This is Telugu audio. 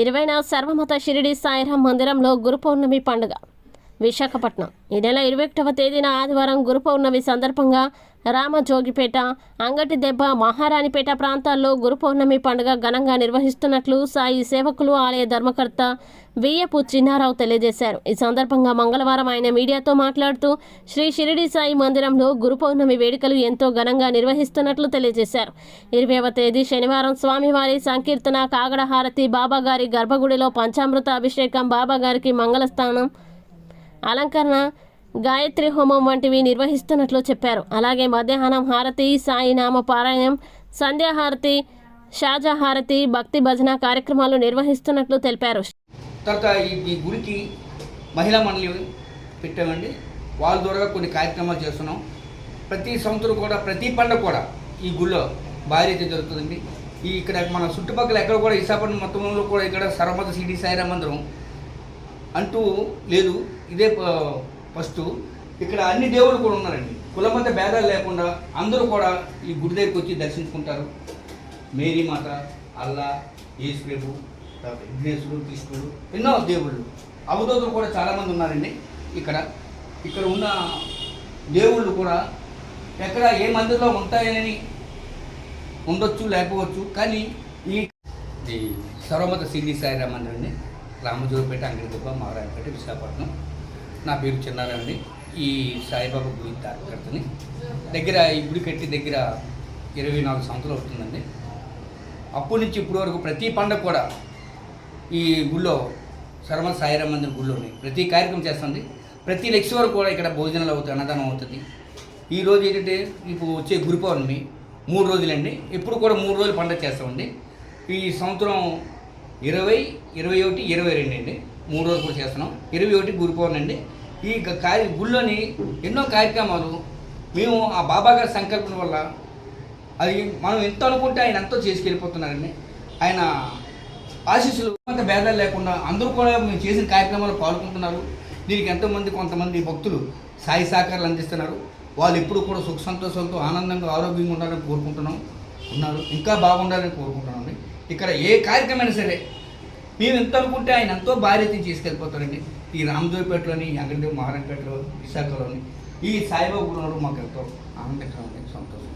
ఇరవైన సర్వమత షిరిడి సాయిరాం మందిరంలో గురు పౌర్ణమి పండుగ. విశాఖపట్నం. ఈ నెల ఇరవై ఒకటవ తేదీన ఆదివారం గురు పౌర్ణమి సందర్భంగా రామజోగిపేట అంగటి దెబ్బ మహారాణిపేట ప్రాంతాల్లో గురు పౌర్ణమి పండుగ ఘనంగా నిర్వహిస్తున్నట్లు సాయి సేవకులు ఆలయ ధర్మకర్త వియ్యపు చిన్నారావు తెలియజేశారు. ఈ సందర్భంగా మంగళవారం ఆయన మీడియాతో మాట్లాడుతూ శ్రీ షిరిడి సాయి మందిరంలో గురు పౌర్ణమి వేడుకలు ఎంతో ఘనంగా నిర్వహిస్తున్నట్లు తెలియజేశారు. ఇరవైవ తేదీ శనివారం స్వామివారి సంకీర్తన కాగడ హారతి బాబాగారి గర్భగుడిలో పంచామృత అభిషేకం బాబాగారికి మంగళస్థానం అలంకరణ గాయత్రి హోమం వంటివి నిర్వహిస్తున్నట్లు చెప్పారు. అలాగే మధ్యాహ్నం హారతి సాయినామ పారాయణం సంధ్యాహారతి షాజహారతి భక్తి భజన కార్యక్రమాలు నిర్వహిస్తున్నట్లు తెలిపారు. తర్వాత ఈ గురికి మహిళా మండలి పెట్టామండి. వాళ్ళ ద్వారా కొన్ని కార్యక్రమాలు చేస్తున్నాం. ప్రతి సంవత్సరం కూడా ప్రతి పండుగ కూడా ఈ గుళ్ళో భారీ జరుగుతుందండి. ఈ ఇక్కడ మన చుట్టుపక్కల ఎక్కడ కూడా విశాఖపట్నం మొత్తంలో కూడా ఇక్కడ సర్వమత సిటీ సాయిరా మందిరం అంటూ లేదు ఇదే ఫస్ట్. ఇక్కడ అన్ని దేవుళ్ళు కూడా ఉన్నారండి. కులమత భేదాలు లేకుండా అందరూ కూడా ఈ గుడి దగ్గరికి వచ్చి దర్శించుకుంటారు. మేరీ మాత అల్లా యేసు ప్రభు విఘ్నేశ్వరుడు కృష్ణుడు ఎన్నో దేవుళ్ళు. అవధూతులు కూడా చాలామంది ఉన్నారండి ఇక్కడ. ఇక్కడ ఉన్న దేవుళ్ళు కూడా ఎక్కడ ఏ మందిరంలో ఉంటాయని ఉండొచ్చు లేకపోవచ్చు కానీ ఈ ఈ సర్వమత సిద్ధి సాయిరామ్ అండి రామజోపేట అంగడిదెబ్బ మారాయపేట విశాఖపట్నం. నా పేరు చిన్నారండి ఈ సాయిబాబా గుడి కార్యకర్తని. దగ్గర ఈ గుడి కట్టి దగ్గర ఇరవై నాలుగు సంవత్సరాలు అవుతుందండి. అప్పటి నుంచి ఇప్పటి వరకు ప్రతి పండగ కూడా ఈ గుళ్ళో సర్వ సాయిరామ్ మందిర్ గుళ్ళోని ప్రతి కార్యక్రమం చేస్తుంది. ప్రతి లక్ష వరకు కూడా ఇక్కడ భోజనాలు అవుతాయి అన్నదానం అవుతుంది. ఈ రోజు ఏంటంటే ఇప్పుడు వచ్చే గురు పౌర్ణమి మూడు రోజులండి. ఎప్పుడు కూడా మూడు రోజులు పండగ చేస్తామండి. ఈ సంవత్సరం ఇరవై ఇరవై ఒకటి ఇరవై రెండు అండి. మూడు రోజులు కూడా చేస్తున్నాం. ఇరవై ఒకటి గురు ఈ కార్య గుళ్ళోని ఎన్నో కార్యక్రమాలు మేము ఆ బాబా గారి సంకల్పం వల్ల అది మనం ఎంత అనుకుంటే ఆయన ఎంతో చేసుకెళ్ళిపోతున్నారండి. ఆయన ఆశీస్సులు అంత భేదాలు లేకుండా అందరూ కూడా మేము చేసిన కార్యక్రమాలు పాల్గొంటున్నారు. దీనికి ఎంతోమంది కొంతమంది భక్తులు సాయి సహకారాలు అందిస్తున్నారు. వాళ్ళు ఎప్పుడు కూడా సుఖ సంతోషాలతో ఆనందంగా ఆరోగ్యంగా ఉండాలని కోరుకుంటున్నాం. ఉన్నారు. ఇంకా బాగుండాలని కోరుకుంటున్నాం అండి. ఇక్కడ ఏ కార్యక్రమైనా సరే మేము ఎంత అనుకుంటే ఆయన ఎంతో భార్యత తీసుకెళ్ళిపోతారండి ఈ రామదేవిపేటలోని అంగడిదేవి మహారాణపేటలో విశాఖలోని ఈ సాయిబాబు గుడి మాకు ఎంతో ఆనందకరమైన సంతోషం